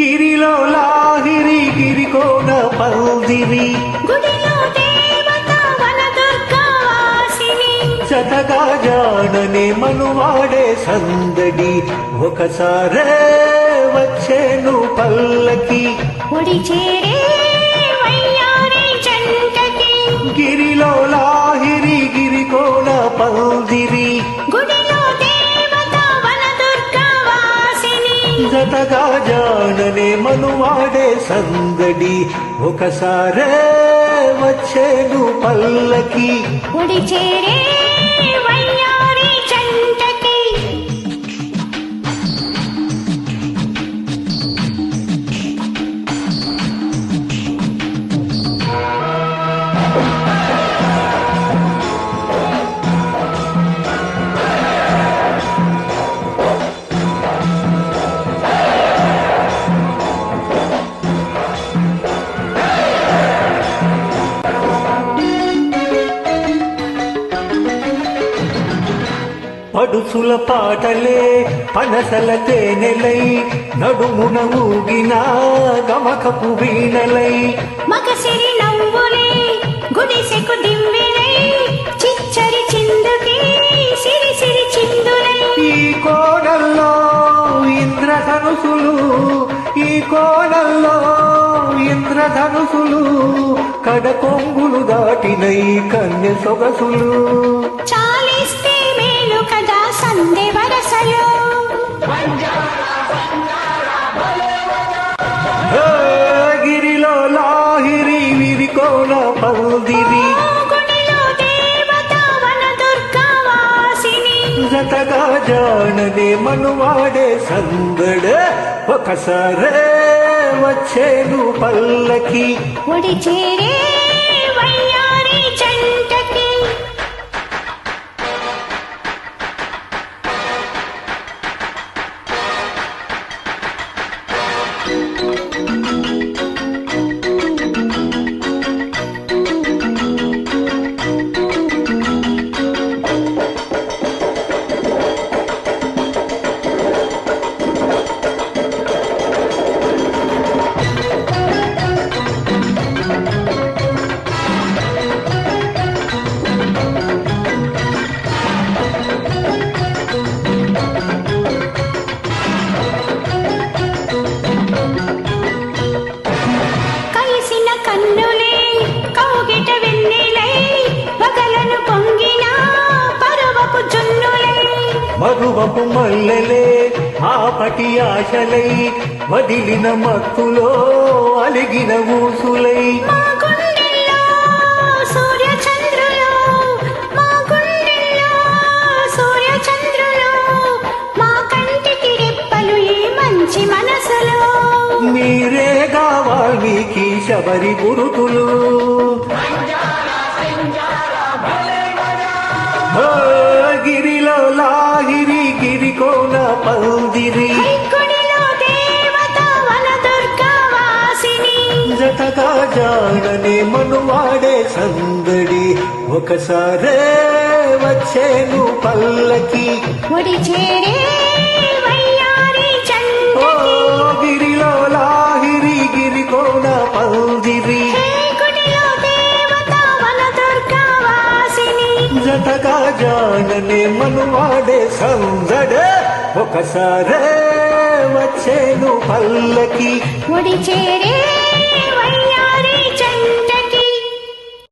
గిరిలో లాహిరి గిరికోన పల్దిరి చతగా జాననే మనువాడే సందడి. ఒకసారే వచ్చేను పల్లకి. చేరే జతగా జాడనే మనువాడే సందడి ఒకసారే వచ్చేను పల్లకి. ఒడి చేరే పడుసుల పాటలే పనసల తేనెలై నడుమున ఊగిన గమకపు వీణలై. మగసిరి నవ్వులే గుడిసెకు దిమ్మెలై చిచ్చరి చిందుకి సిరి సిరి చిందులై. ఈ కోడల్లో ఇంద్రధనుసులు ఈ కోడల్లో ఇంద్రధనుసులు కడకొంగులు దాటినై కన్య సొగసులు. మేలు కదా సందె వరసలో. గిరిలో లాహిరి విరికోన పందిరి జతగా జాననే మనువాడే సందడ ఒకసారే వచ్చేను పల్లకి. ఒడి చేరే వయ్యారి మరువపు మల్లెలే ఆపటి ఆశలై వదిలిన మత్తులో అలిగిన ఊసులై. మీరేగా వాల్మీకి శబరి గురుతులు ఆ, పందిరి జతగా జాడనే మనువాడే సందడి. ఒకసారే వచ్చేను పల్లకి. ఒడి చేరే గిరిలో లాహిరి పందిరి గుడిలో దేవత వన దుర్గావాసిని. జతగా జాననే మనువాడే సందడ. ఒకసారే వచ్చేను పల్లకి. ఒడి